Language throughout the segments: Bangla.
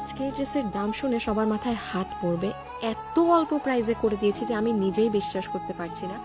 আজকের ড্রেসের দাম শুনে সবার মাথায় হাত পড়বে। এত অল্প প্রাইজে করে দিয়েছি যে আমি নিজেই বিশ্বাস করতে পারছি না।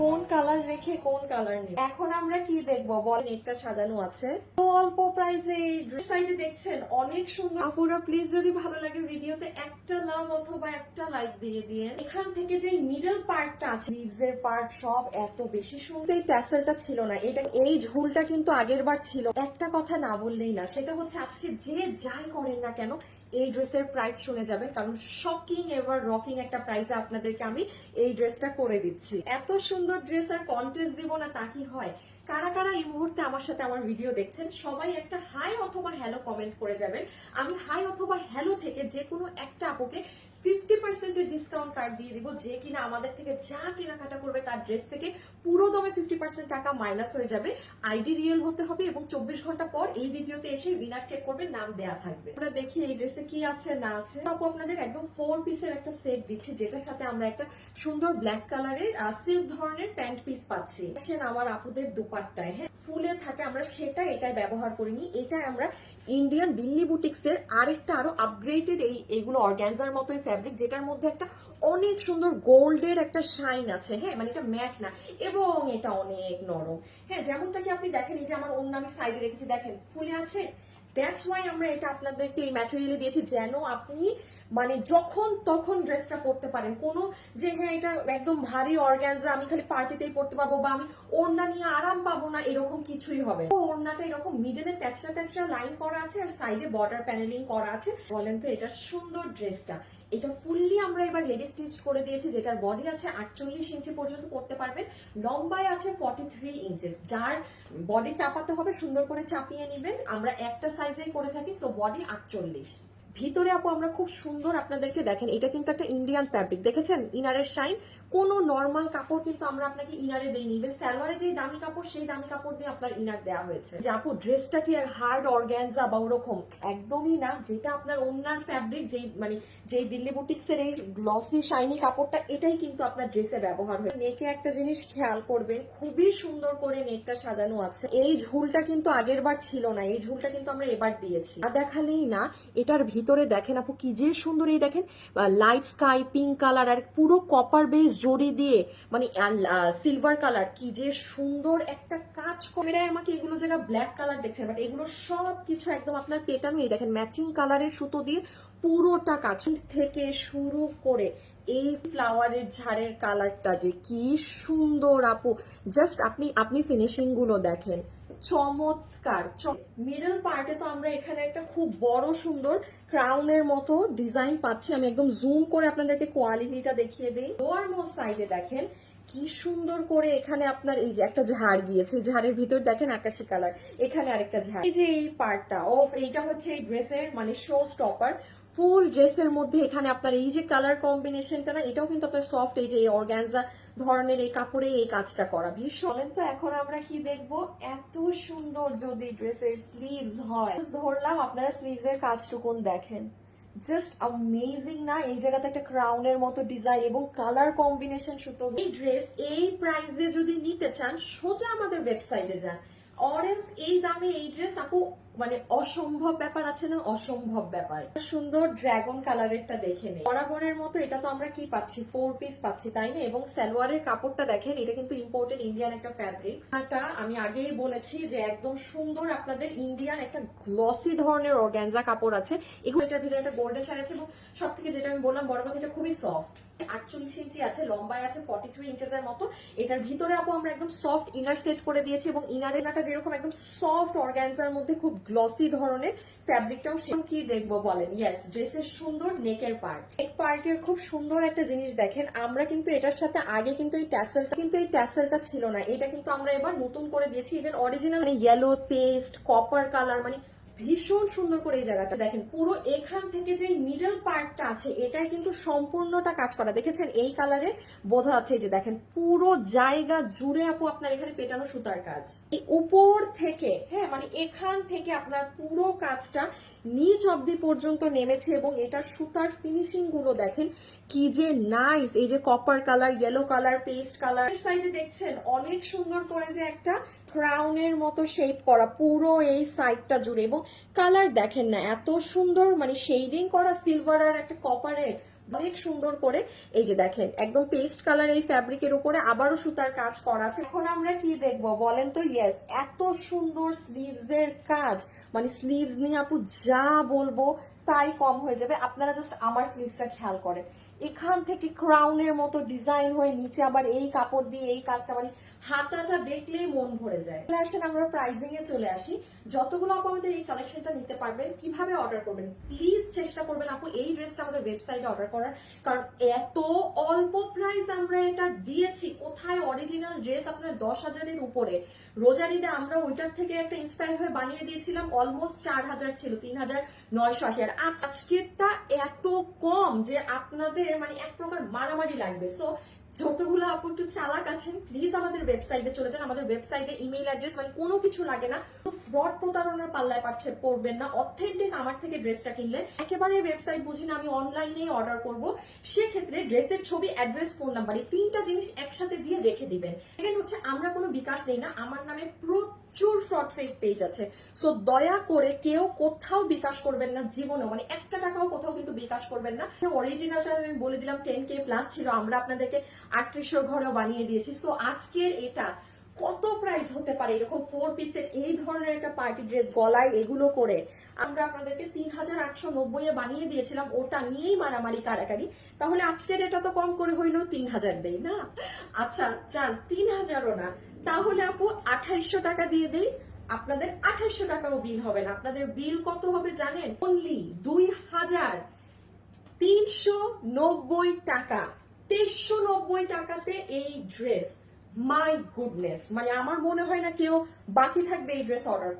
কোন কালার রেখে কোন কালার নেই এখন আমরা কি দেখব? বল, নেকটা সাজানো আছে। তো অল্প প্রাইসে ড্রেস সাইডে দেখছেন, অনেক সুন্দর। আপুরা প্লিজ যদি ভালো লাগে ভিডিওতে একটা লাভ অথবা একটা লাইক দিয়ে দিয়ে এখান থেকে যে মিডল পার্টটা আছে লিভস এর পার্ট সব এত বেশি সুন্দর। এই ট্যাসেলটা ছিল না, এটা এই ঝুলটা কিন্তু আগের বার ছিল। একটা কথা না বললেই না, সেটা হচ্ছে আজকে যে যাই করেন না কেন এই ড্রেসের প্রাইস শুনে যাবেন, কারণ শকিং এভার রকিং একটা প্রাইসে আপনাদেরকে আমি এই ড্রেসটা করে দিচ্ছি। এত সুন্দর ড্রেস আর কন্টেস্ট দিব না, তা কি হয়? কারা কারা এই মুহূর্তে আমার সাথে আমার ভিডিও দেখছেন, সবাই একটা হাই অথবা হ্যালো কমেন্ট করে যাবেন। আমি হাই অথবা হ্যালো থেকে যে কোনো একটা আপুকে ফিফটি পার্সেন্টের ডিসকাউন্ট কার্ড দিয়ে দিব যে কিনা আমাদের থেকে যা কেনাকাটা করবে তার ড্রেস থেকে পুরো দমে ফিফটি পার্সেন্ট টাকা মাইনাস হয়ে যাবে। আইডি রিয়েল হতে হবে এবং চব্বিশ ঘণ্টা পর এই ভিডিওতে এসে উইনার চেক করবে, নাম দেয়া থাকবে। আমরা দেখি এই ড্রেসে কি আছে, না আছে। আপু আপনাদের একদম ফোর পিসের একটা সেট দিচ্ছি, যেটার সাথে আমরা একটা সুন্দর ব্ল্যাক কালারের সিল্ক ধরনের প্যান্ট পিস পাচ্ছি। আসেন আমার আপুদের দুপাট্টায় হ্যাঁ? ফুলের থাকে, আমরা সেটা এটাই ব্যবহার করিনি। এটাই আমরা ইন্ডিয়ান দিল্লি বুটিক্স এর আরেকটা আরও আপগ্রেডেড এই, এগুলো অর্গ্যানজার মতোই ফ্যাব্রিক যেটার মধ্যে একটা অনেক সুন্দর গোল্ডের একটা শাইন আছে। হ্যাঁ মানে এটা ম্যাট না, এবং এটা অনেক নরম। হ্যাঁ যেমনটা কি আপনি দেখেন, এই যে আমার অন্য আমি সাইডে রেখেছি, দেখেন, ফুলে আছে? দ্যাটস ওয়াই আমরা এটা আপনাদেরকে এই ম্যাটেরিয়ালে দিয়েছি, যেন আপনি মানে যখন তখন ড্রেসটা পরতে পারেন। কোনো যে হ্যাঁ এটা একদম ভারী অর্গ্যানজা আমি খালি পার্টিতেই পরতে পারব বা আমি ওড়না নিয়ে আরাম পাবো না, এরকম কিছুই হবে ওড়নাটা এরকম মিডলে তেচরা তেচরা লাইন করা আছে আর সাইডে বর্ডার প্যানেলিং করা আছে। বলেন তো, এটা সুন্দর ড্রেসটা এটা ফুললি আমরা এবার রেডি স্টিচ করে দিয়েছি, যেটার বডি আছে আটচল্লিশ ইঞ্চি পর্যন্ত করতে পারবেন। লম্বায় আছে ফর্টি থ্রি ইঞ্চেস যার বডি চাপাতে হবে, সুন্দর করে চাপিয়ে নেবেন। আমরা একটা সাইজেই করে থাকি সো বডি আটচল্লিশ। ভিতরে আপু, আমরা খুব সুন্দর আপনাদেরকে দেখেন, এটা কিন্তু একটা ইন্ডিয়ান ফ্যাব্রিক দেখেছেন? ইনারের শাইন কোনো নর্মাল কাপড় কিন্তু আমরা আপনাকে ইনারে দেইনি ইভেন সালোয়ারে যে দামি কাপড়, সেই দামি কাপড় দিয়ে আপনার ইনার দেওয়া হয়েছে। যে আপু ড্রেসটা কি হার্ড অর্গ্যানজা বা ওরকম? একদমই না, যেটা আপনার অন্যার ফ্যাব্রিক যেই মানে যেই দিল্লি বুটিক্সের এই গ্লসি শাইনি কাপড়টা, এটাই কিন্তু আপনার ড্রেসে ব্যবহার হয়। নেকে একটা জিনিস খেয়াল করবেন, খুবই সুন্দর করে নেকটা সাজানো আছে। এই ঝুলটা কিন্তু আগের বার ছিল না, এই ঝুলটা কিন্তু আমরা এবার দিয়েছি। আর দেখালেই না, এটার ভিতরে দেখেন আপু, কি যে সুন্দর এই দেখেন লাইট স্কাই পিঙ্ক কালার আর পুরো কপার বেস জড়ি দিয়ে মানে সিলভার কালার কি যে সুন্দর একটা কাজ করে। আমাকে এগুলো জায়গা ব্ল্যাক কালার দেখছেন বাট এগুলো সব কিছু একদম আপনার পেটানো এই দেখেন ম্যাচিং কালারের সুতো দিয়ে পুরোটা কাজ থেকে শুরু করে এই ফ্লাওয়ারের ঝাড়ের কালারটা যে কি সুন্দর আপু। জাস্ট আপনি আপনি ফিনিশিংগুলো দেখেন। চমৎকার। মিডল পার্টে তো আমরা এখানে একটা খুব বড় সুন্দর ক্রাউনের মতো ডিজাইন পাচ্ছি। আমি একদম জুম করে আপনাদেরকে কোয়ালিটিটা দেখিয়ে দিই। লোয়ার মোস্ট সাইডে দেখেন, কি সুন্দর করে এখানে আপনার এই যে একটা ঝাড় গিয়েছে। ঝাড়ের ভিতর দেখেন আকাশি কালার এখানে আরেকটা ঝাড়। এই যে এই পার্টটা ও এইটা হচ্ছে এই ড্রেসের মানে শো স্টপার ফুল ড্রেসের মধ্যে এখানে আপনার এই যে কালার কম্বিনেশনটা না এটাও কিন্তু আপনার সফট এই যে এই অর্গ্যানজা ধরনের এই কাপড়ে এই কাজটা করা। ভীষণ বলেন তো এখন আমরা কি দেখব? এত সুন্দর যদি ড্রেসের স্লিভস হয়। ধরলাম আপনারা স্লিভস এর কাজটুকুন দেখেন। জাস্ট অ্যামেজিং না? এই জায়গাতে একটা ক্রাউনের মতো ডিজাইন এবং কালার কম্বিনেশন সুতো। এই ড্রেস এই প্রাইসে যদি নিতে চান সোজা আমাদের ওয়েবসাইটে যান। অরেঞ্জ এই দামে এই ড্রেস আপু মানে অসম্ভব ব্যাপার আছে না? অসম্ভব ব্যাপার। সুন্দর ড্রাগন কালারেরটা দেখে নেই বরাবরের মতো এটা তো আমরা কি পাচ্ছি? ফোর পিস পাচ্ছি, তাই না? এবং সালোয়ারের কাপড়টা দেখেন, এটা কিন্তু ইম্পোর্টেড ইন্ডিয়ান একটা ফ্যাব্রিক এটা আমি আগেই বলেছি যে একদম সুন্দর আপনাদের ইন্ডিয়ান একটা গ্লসি ধরনের অর্গ্যানজা কাপড় আছে। এগুলো এটার ভিতরে একটা গোল্ডেন শাড়ি আছে এবং সব থেকে যেটা আমি বললাম, বড় কথা এটা খুবই সফট আটচল্লিশ ইঞ্চি আছে, লম্বায় আছে ফর্টি থ্রি ইঞ্চেসের মতো। এটার ভিতরে আপু আমরা একদম সফট ইনার সেট করে দিয়েছি এবং ইনারের নাটা যেরকম একদম সফট অর্গ্যানজার মধ্যে খুব গ্লসি ধরনের ফ্যাব্রিকটাও সেরকম কি দেখব বলেন? ইয়েস ড্রেসের সুন্দর নেকের পার্ট নেক পার্টের খুব সুন্দর একটা জিনিস দেখেন। আমরা কিন্তু এটার সাথে আগে কিন্তু এই ট্যাসেলটা কিন্তু এই ট্যাসেলটা ছিল না। এটা কিন্তু আমরা এবার নতুন করে দিয়েছি। ইভেন অরিজিনাল মানে ইয়েলো পেস্ট কপার কালার মানে ভীষণ সুন্দর করে এই জায়গাটা দেখেন, পুরো এখান থেকে যে মিডল পার্টটা আছে, এটাই কিন্তু সম্পূর্ণটা কাজ করা। দেখেছেন, এই কালারে বোঝা যাচ্ছে যে দেখেন, পুরো জায়গা জুড়ে আপু আপনার এখানে পেটানো সুতার কাজ। এই উপর থেকে হ্যাঁ মানে এখান থেকে আপনার পুরো কাজটা নিচ অব্দি পর্যন্ত নেমেছে এবং এটার সুতার ফিনিশিংগুলো দেখেন, কি যে নাইস এই যে copper colour yellow colour paste colour সাইডে দেখছেন, অনেক সুন্দর করে যে একটা ক্রাউনের মতো শেপ করা পুরো এই সাইডটা জুড়ে। এবং কালার দেখেন না, এত সুন্দর মানে শেডিং করা সিলভার আর একটা কপারের অনেক সুন্দর করে। এই যে দেখেন, একদম পেস্ট কালার এই ফ্যাব্রিকের উপরে আবারও সুতার কাজ করা আছে। এখন আমরা কি দেখব বলেন তো? ইয়েস এত সুন্দর স্লিভস এর কাজ। মানে স্লিভস নিয়ে আপু যা বলব, তাই কম হয়ে যাবে। আপনারা জাস্ট আমার স্লিভসটা খেয়াল করেন। এখান থেকে ক্রাউনের মতো ডিজাইন হয়ে নিচে আবার এই কাপড় দিয়ে এই কাজটা মানে হাতাটা দেখলেই মন ভরে যায়। আসেন আমরা প্রাইজিং এ চলে আসি। যতগুলো আপু আমাদের এই কালেকশনটা নিতে পারবেন, কীভাবে অর্ডার করবেন প্লিজ চেষ্টা করবেন আপু এই ড্রেসটা আমাদের ওয়েবসাইটে অর্ডার করার। কারণ এত অল্প প্রাইস আমরা এটা দিয়েছি, কোথায় অরিজিনাল ড্রেস আপনার দশ হাজারের উপরে? রোজারিদে আমরা ওইটার থেকে একটা ইন্সপায়ার হয়ে বানিয়ে দিয়েছিলাম অলমোস্ট চার হাজার ছিল, তিন হাজার নয়শো আশি। আর আজকেরটা এত কম যে আপনাদের মানে এক প্রকার মারামারি লাগবে। সো যতগুলো আপু একটু চালাক আছেন প্লিজ আমাদের ওয়েবসাইটে চলে যান। আমাদের ওয়েবসাইটে ইমেইল অ্যাড্রেস মানে কোনো কিছু লাগে না। ফ্রড প্রতারণার পাল্লায় পাচ্ছে পড়বেন না। অথেন্টিক আমার থেকে ড্রেসটা কিনলে একেবারে ওয়েবসাইট বুঝি না, আমি অনলাইনেই অর্ডার করব। সেক্ষেত্রে ড্রেসের ছবি অ্যাড্রেস ফোন নাম্বার এই তিনটা জিনিস একসাথে দিয়ে রেখে দিবেন। এখানে হচ্ছে, আমরা কোনো বিকাশ নেই না, আমার নামে প্রচুর ফ্রড ফেক পেজ আছে। সো দয়া করে কেউ কোথাও বিকাশ করবেন না, জীবনে। মানে একটা টাকাও কোথাও কিন্তু বিকাশ করবেন না। অরিজিনালটা আমি বলে দিলাম টেন কে প্লাস ছিল। আমরা আপনাদেরকে আটত্রিশশোর ঘরেও বানিয়ে দিয়েছি। সো আজকের এটা কত প্রাইস হতে পারে? এরকম ফোর পিসের এই ধরনের একটা পার্টি ড্রেস গলায় এগুলো করে আমরা আপনাদেরকে তিন হাজার আটশো নব্বই এ বানিয়ে দিয়েছিলাম। ওটা নিয়েই মারামারি কারাকারি। তাহলে আজকের এটা তো কম করে হইলেও তিন হাজার দেই, না? আচ্ছা চান তিন হাজারও না। তাহলে আপু আঠাইশশো টাকা দিয়ে দেই। আপনাদের আঠাইশশো টাকাও বিল হবে না। আপনাদের বিল কত হবে জানেন? অনলি দুই হাজার তিনশো নব্বই টাকা। তেইশশো নব্বই টাকাতে এই ড্রেস মাই গুডনেস মানে আমার মনে হয় না কেউ বাকি থাকবে এই ড্রেস অর্ডার